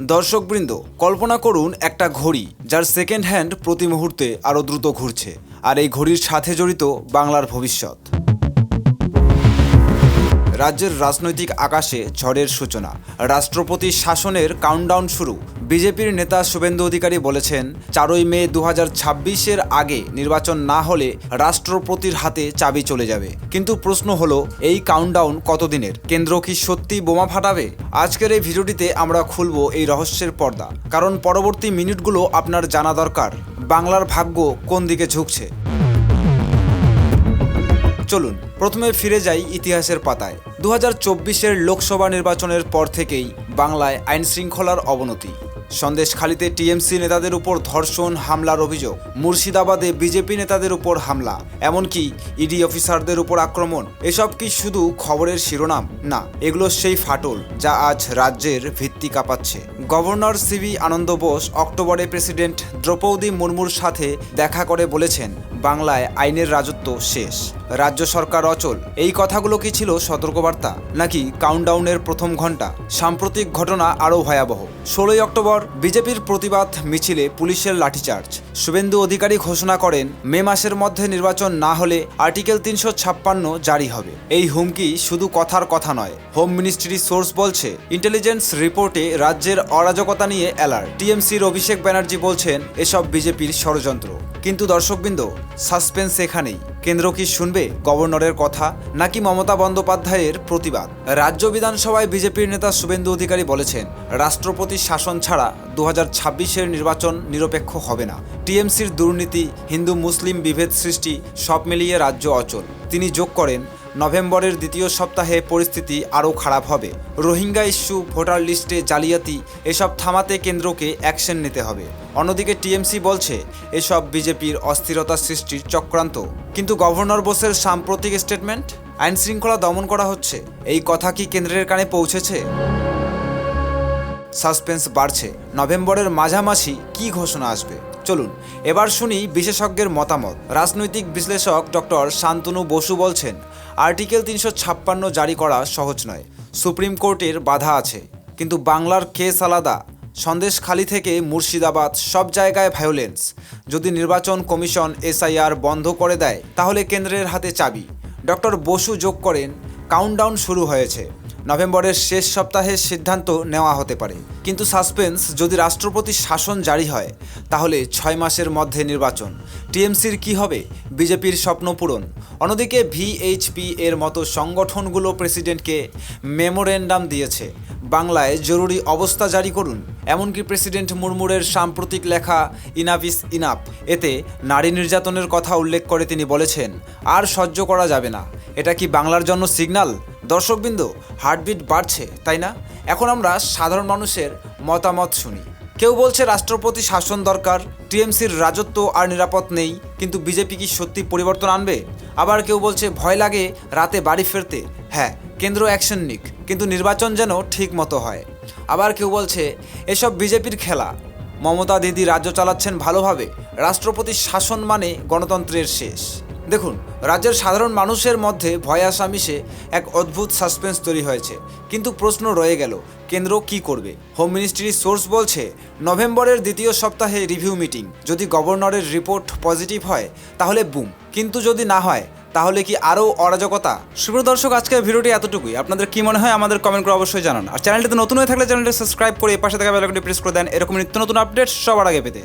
দর্শকবৃন্দ, কল্পনা করুন একটা ঘড়ি যার সেকেন্ড হ্যান্ড প্রতি মুহূর্তে আরও দ্রুত ঘুরছে, আর এই ঘড়ির সাথে জড়িত বাংলার ভবিষ্যৎ। রাজ্যের রাজনৈতিক আকাশে ঝড়ের সূচনা। রাষ্ট্রপতি শাসনের কাউন্টডাউন শুরু। বিজেপির নেতা শুভেন্দু অধিকারী বলেছেন, চারই মে দু হাজার আগে নির্বাচন না হলে রাষ্ট্রপতির হাতে চাবি চলে যাবে। কিন্তু প্রশ্ন হলো, এই কাউন্টডাউন কতদিনের? কেন্দ্র কি সত্যি বোমা ফাটাবে? আজকের এই ভিডিওটিতে আমরা খুলব এই রহস্যের পর্দা। কারণ পরবর্তী মিনিটগুলো আপনার জানা দরকার। বাংলার ভাগ্য কোন দিকে ঝুঁকছে? চলুন, প্রথমে ফিরে যাই ইতিহাসের পাতায়। দু হাজার লোকসভা নির্বাচনের পর থেকেই বাংলায় আইন শৃঙ্খলার অবনতি সন্দেশখালিতে টিএমসি নেতাদের উপর ধর্ষণ, হামলার অভিযোগ, মুর্শিদাবাদে বিজেপি নেতাদের উপর হামলা, এমনকি ইডি অফিসারদের উপর আক্রমণ, এসব কি শুধু খবরের শিরোনাম? না, এগুলো সেই ফাটল যা আজ রাজ্যের ভিত্তি কাঁপাচ্ছে। Governor C B Ananda Bose অক্টোবরে প্রেসিডেন্ট দ্রৌপদী মুর্মুর সাথে দেখা করে বলেছেন, বাংলায় আইনের রাজত্ব শেষ। রাজ্য সরকার অচল। এই কথাগুলো কি ছিল সতর্কবার্তা? নাকি কাউন্টডাউনের প্রথম ঘণ্টা সাম্প্রতিক ঘটনা আরও ভয়াবহ। ষোলোই অক্টোবর, বিজেপির প্রতিবাদ মিছিলে পুলিশের লাঠিচার্জ। শুভেন্দু অধিকারী ঘোষণা করেন, মে মাসের মধ্যে নির্বাচন না হলে আর্টিকেল তিনশো ছাপ্পান্ন জারি হবে। এই হুমকি শুধু কথার কথা নয়, হোম মিনিস্ট্রি সোর্স বলছে, ইন্টেলিজেন্স রিপোর্টে রাজ্যের অরাজকতা নিয়ে অ্যালার্ট। টিএমসির অভিষেক ব্যানার্জি বলছেন, এসব বিজেপির ষড়যন্ত্র। কিন্তু দর্শকবৃন্দ, সাসপেন্স এখানেই। কেন্দ্র কি শুনবে গভর্নরের কথা, নাকি মমতা বন্দ্যোপাধ্যায়ের প্রতিবাদ? রাজ্য বিধানসভায় বিজেপির নেতা শুভেন্দু অধিকারী বলেছেন রাষ্ট্রপতি শাসন ছাড়া দু হাজার নির্বাচন নিরপেক্ষ হবে না। টিএমসির দুর্নীতি, হিন্দু, মুসলিম বিভেদ সৃষ্টি সব মিলিয়ে রাজ্য অচল। তিনি যোগ করেন, নভেম্বরের দ্বিতীয় সপ্তাহে পরিস্থিতি আরও খারাপ হবে। রোহিঙ্গা ইস্যু, ভোটার লিস্টে জালিয়াতি, এসব থামাতে কেন্দ্রকে অ্যাকশন নিতে হবে। অন্যদিকে টিএমসি বলছে, এসব বিজেপির অস্থিরতা সৃষ্টির চক্রান্ত। কিন্তু গভর্নর বোসের সাম্প্রতিক স্টেটমেন্ট? আইন শৃঙ্খলা দমন করা হচ্ছে। এই কথা কি কেন্দ্রের কানে পৌঁছেছে? সাসপেন্স বাড়ছে। নভেম্বরের মাঝামাঝি কি ঘোষণা আসবে? চলুন, এবার শুনি বিশেষজ্ঞের মতামত। রাজনৈতিক বিশ্লেষক ডক্টর শান্তনু বসু বলছেন, আর্টিকেল তিনশো ছাপ্পান্ন জারি করা সহজ নয়। সুপ্রিম কোর্টের বাধা আছে, কিন্তু বাংলার কেস আলাদা। সন্দেশখালি থেকে মুর্শিদাবাদ সব জায়গায় ভায়োলেন্স যদি নির্বাচন কমিশন এসআইআর বন্ধ করে দেয়, তাহলে কেন্দ্রের হাতে চাবি। ডক্টর বসু যোগ করেন কাউন্টডাউন শুরু হয়েছে। নভেম্বরের শেষ সপ্তাহে সিদ্ধান্ত নেওয়া হতে পারে। কিন্তু সাসপেন্স যদি রাষ্ট্রপতি শাসন জারি হয়, তাহলে ছয় মাসের মধ্যে নির্বাচন। টিএমসির কি হবে? বিজেপির স্বপ্ন পূরণ। অন্যদিকে ভিএইচপি এর মতো সংগঠনগুলো প্রেসিডেন্টকে মেমোরেন্ডাম দিয়েছে। বাংলায় জরুরি অবস্থা জারি করুন। এমনকি প্রেসিডেন্ট মুরমুরের সাম্প্রতিক লেখা ইনাফিস ইনাপ এতে নারী নির্যাতনের কথা উল্লেখ করে তিনি বলেছেন, আর সহ্য করা যাবে না। এটা কি বাংলার জন্য সিগন্যাল দর্শকবৃন্দ হার্টবিট বাড়ছে, তাই না? এখন আমরা সাধারণ মানুষের মতামত শুনি। কেউ বলছে রাষ্ট্রপতি শাসন দরকার, টিএমসির রাজত্ব আর নিরাপদ নেই, কিন্তু বিজেপি কি সত্যি পরিবর্তন আনবে? আবার কেউ বলছে ভয় লাগে রাতে বাড়ি ফিরতে। হ্যাঁ কেন্দ্র অ্যাকশন নিক, কিন্তু নির্বাচন যেন ঠিক মতো হয়। আবার কেউ বলছে এসব বিজেপির খেলা। মমতা দিদি রাজ্য চালাচ্ছেন ভালোভাবে রাষ্ট্রপতির শাসন মানে গণতন্ত্রের শেষ। দেখুন, রাজ্যের সাধারণ মানুষের মধ্যে ভয় আসা মিশে এক অদ্ভুত সাসপেন্স তৈরি হয়েছে। কিন্তু প্রশ্ন রয়ে গেল, কেন্দ্র কি করবে? হোম মিনিস্ট্রি সোর্স বলছে, নভেম্বরের দ্বিতীয় সপ্তাহে রিভিউ মিটিং যদি গভর্নরের রিপোর্ট পজিটিভ হয়, তাহলে বুম কিন্তু যদি না হয়, তাহলে কি আরও অরাজকতা? শুভ দর্শক, আজকের ভিডিওটি এতটুকুই। আপনাদের কি মনে হয়, আমাদের কমেন্ট করে অবশ্যই জানান। আর চ্যানেলটিতে নতুন হয়ে থাকলে চ্যানেলটি সাবস্ক্রাইব করে পাশে থাকা বেলাকনটি প্রেস করে দেন। এরকম নিত্য নতুন আপডেট সবার আগে পেতে।